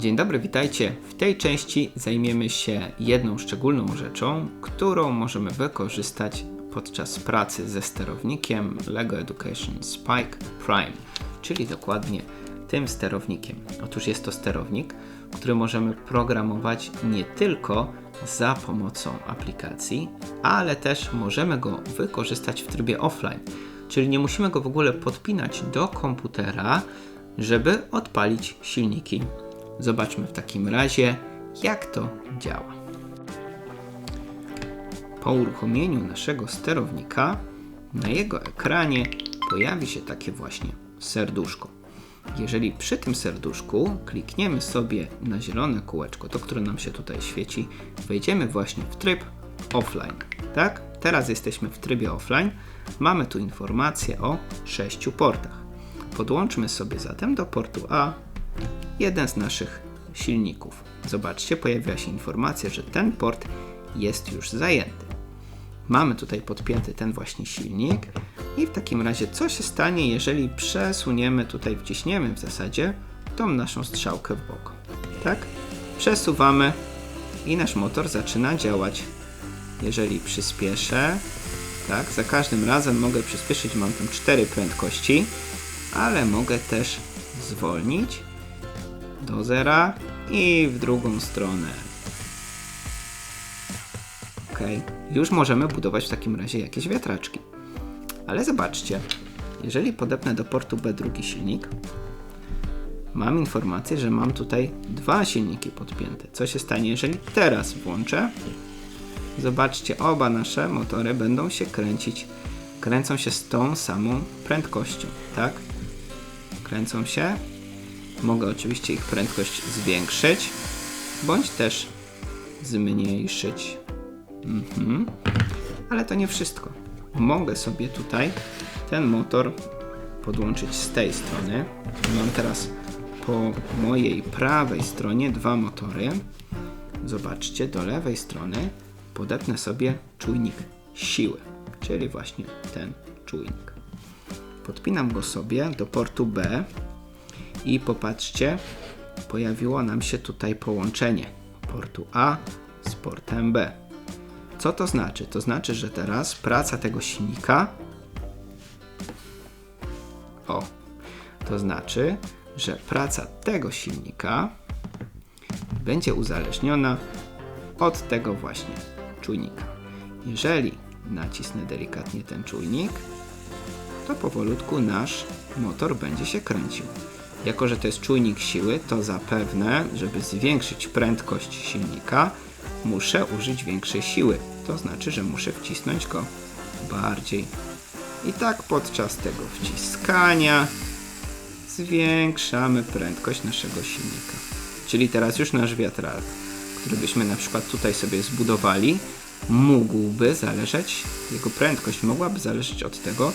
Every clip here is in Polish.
Dzień dobry, witajcie. W tej części zajmiemy się jedną szczególną rzeczą, którą możemy wykorzystać podczas pracy ze sterownikiem LEGO Education Spike Prime, czyli dokładnie tym sterownikiem. Otóż jest to sterownik, który możemy programować nie tylko za pomocą aplikacji, ale też możemy go wykorzystać w trybie offline, czyli nie musimy go w ogóle podpinać do komputera, żeby odpalić silniki. Zobaczmy w takim razie, jak to działa. Po uruchomieniu naszego sterownika na jego ekranie pojawi się takie właśnie serduszko. Jeżeli przy tym serduszku klikniemy sobie na zielone kółeczko, to które nam się tutaj świeci, wejdziemy właśnie w tryb offline. Tak? Teraz jesteśmy w trybie offline. Mamy tu informację o sześciu portach. Podłączmy sobie zatem do portu A jeden z naszych silników. Zobaczcie, pojawiła się informacja, że ten port jest już zajęty. Mamy tutaj podpięty ten właśnie silnik i w takim razie co się stanie, jeżeli przesuniemy tutaj, wciśniemy w zasadzie tą naszą strzałkę w bok. Tak? Przesuwamy i nasz motor zaczyna działać. Jeżeli przyspieszę, tak, za każdym razem mogę przyspieszyć, mam tam cztery prędkości, ale mogę też zwolnić do zera i w drugą stronę. Ok, już możemy budować w takim razie jakieś wiatraczki. Ale zobaczcie, jeżeli podepnę do portu B drugi silnik, mam informację, że mam tutaj dwa silniki podpięte. Co się stanie, jeżeli teraz włączę? Zobaczcie, oba nasze motory będą się kręcić. Kręcą się z tą samą prędkością, tak? Kręcą się. Mogę oczywiście ich prędkość zwiększyć, bądź też zmniejszyć. Mhm. Ale to nie wszystko. Mogę sobie tutaj ten motor podłączyć z tej strony. Mam teraz po mojej prawej stronie dwa motory. Zobaczcie, do lewej strony podepnę sobie czujnik siły, czyli właśnie ten czujnik. Podpinam go sobie do portu B i popatrzcie, pojawiło nam się tutaj połączenie portu A z portem B. Co to znaczy? To znaczy, że teraz praca tego silnika. O, to znaczy, że praca tego silnika będzie uzależniona od tego właśnie czujnika. Jeżeli nacisnę delikatnie ten czujnik, to powolutku nasz motor będzie się kręcił. Jako, że to jest czujnik siły, to zapewne, żeby zwiększyć prędkość silnika, muszę użyć większej siły. To znaczy, że muszę wcisnąć go bardziej. I tak podczas tego wciskania zwiększamy prędkość naszego silnika. Czyli teraz już nasz wiatrak, który byśmy na przykład tutaj sobie zbudowali, mógłby zależeć, jego prędkość mogłaby zależeć od tego,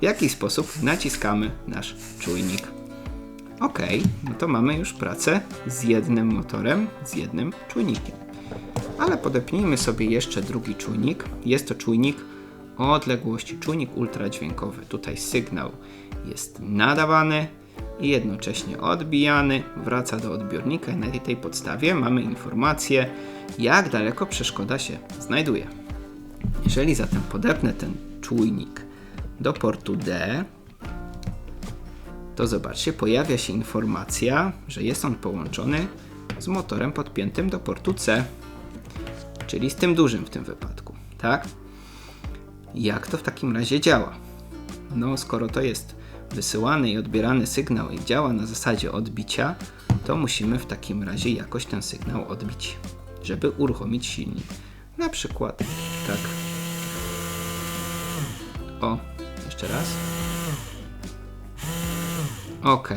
w jaki sposób naciskamy nasz czujnik. Ok, no to mamy już pracę z jednym motorem, z jednym czujnikiem. Ale podepnijmy sobie jeszcze drugi czujnik. Jest to czujnik odległości, czujnik ultradźwiękowy. Tutaj sygnał jest nadawany i jednocześnie odbijany, wraca do odbiornika i na tej podstawie mamy informację, jak daleko przeszkoda się znajduje. Jeżeli zatem podepnę ten czujnik do portu D, to zobaczcie, pojawia się informacja, że jest on połączony z motorem podpiętym do portu C, czyli z tym dużym w tym wypadku, tak? Jak to w takim razie działa? No, skoro to jest wysyłany i odbierany sygnał i działa na zasadzie odbicia, to musimy w takim razie jakoś ten sygnał odbić, żeby uruchomić silnik. Na przykład tak. O, jeszcze raz. Ok,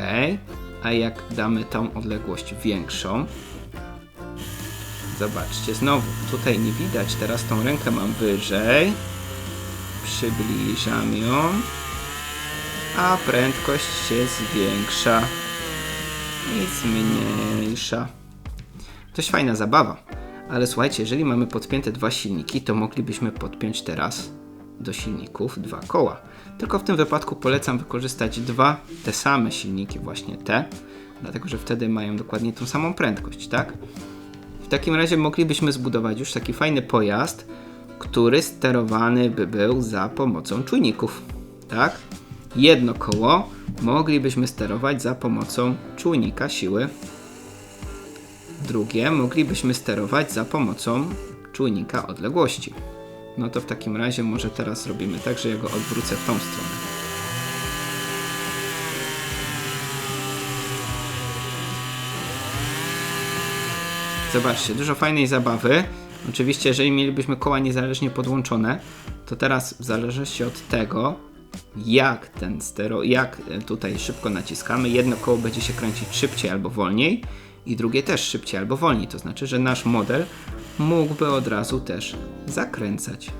a jak damy tą odległość większą, zobaczcie, znowu tutaj nie widać, teraz tą rękę mam wyżej, przybliżam ją, a prędkość się zwiększa i zmniejsza. Dość fajna zabawa, ale słuchajcie, jeżeli mamy podpięte dwa silniki, to moglibyśmy podpiąć teraz do silników dwa koła. Tylko w tym wypadku polecam wykorzystać dwa te same silniki, właśnie te, dlatego że wtedy mają dokładnie tą samą prędkość, tak? W takim razie moglibyśmy zbudować już taki fajny pojazd, który sterowany by był za pomocą czujników, tak? Jedno koło moglibyśmy sterować za pomocą czujnika siły. Drugie moglibyśmy sterować za pomocą czujnika odległości. No to w takim razie może teraz zrobimy tak, że ja go odwrócę w tą stronę. Zobaczcie, dużo fajnej zabawy. Oczywiście, jeżeli mielibyśmy koła niezależnie podłączone, to teraz w zależności od tego, jak ten stero, jak e, tutaj szybko naciskamy, jedno koło będzie się kręcić szybciej albo wolniej i drugie też szybciej albo wolniej. To znaczy, że nasz model mógłby od razu też zakręcać.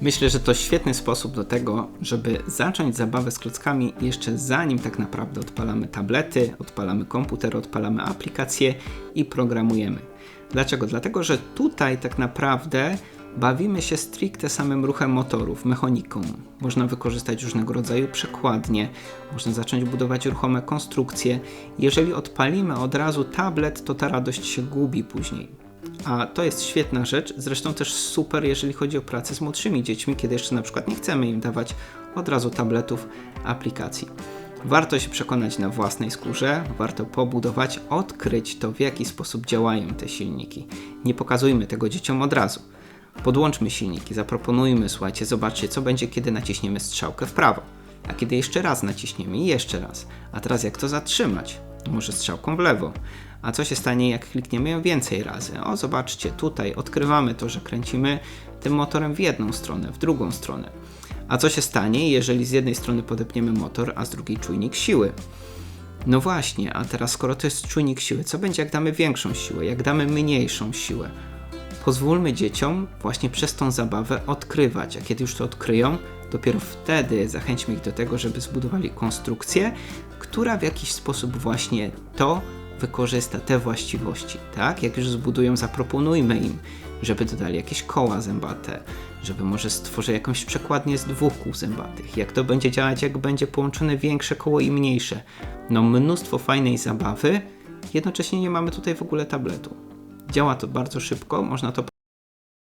Myślę, że to świetny sposób do tego, żeby zacząć zabawę z klockami jeszcze zanim tak naprawdę odpalamy tablety, odpalamy komputer, odpalamy aplikacje i programujemy. Dlaczego? Dlatego, że tutaj tak naprawdę bawimy się stricte samym ruchem motorów, mechaniką. Można wykorzystać różnego rodzaju przekładnie, można zacząć budować ruchome konstrukcje. Jeżeli odpalimy od razu tablet, to ta radość się gubi później. A to jest świetna rzecz, zresztą też super, jeżeli chodzi o pracę z młodszymi dziećmi, kiedy jeszcze na przykład nie chcemy im dawać od razu tabletów, aplikacji. Warto się przekonać na własnej skórze, warto pobudować, odkryć to, w jaki sposób działają te silniki. Nie pokazujmy tego dzieciom od razu. Podłączmy silniki, zaproponujmy, słuchajcie, zobaczcie, co będzie, kiedy naciśniemy strzałkę w prawo. A kiedy jeszcze raz naciśniemy i jeszcze raz. A teraz jak to zatrzymać? Może strzałką w lewo. A co się stanie, jak klikniemy ją więcej razy? O, zobaczcie, tutaj odkrywamy to, że kręcimy tym motorem w jedną stronę, w drugą stronę. A co się stanie, jeżeli z jednej strony podepniemy motor, a z drugiej czujnik siły? No właśnie, a teraz skoro to jest czujnik siły, co będzie jak damy większą siłę, jak damy mniejszą siłę? Pozwólmy dzieciom właśnie przez tą zabawę odkrywać, a kiedy już to odkryją, dopiero wtedy zachęćmy ich do tego, żeby zbudowali konstrukcję, która w jakiś sposób właśnie to wykorzysta, te właściwości, tak? Jak już zbudują, zaproponujmy im, żeby dodali jakieś koła zębate, żeby może stworzy jakąś przekładnię z dwóch kół zębatych. Jak to będzie działać, jak będzie połączone większe koło i mniejsze. No mnóstwo fajnej zabawy, jednocześnie nie mamy tutaj w ogóle tabletu. Działa to bardzo szybko, można to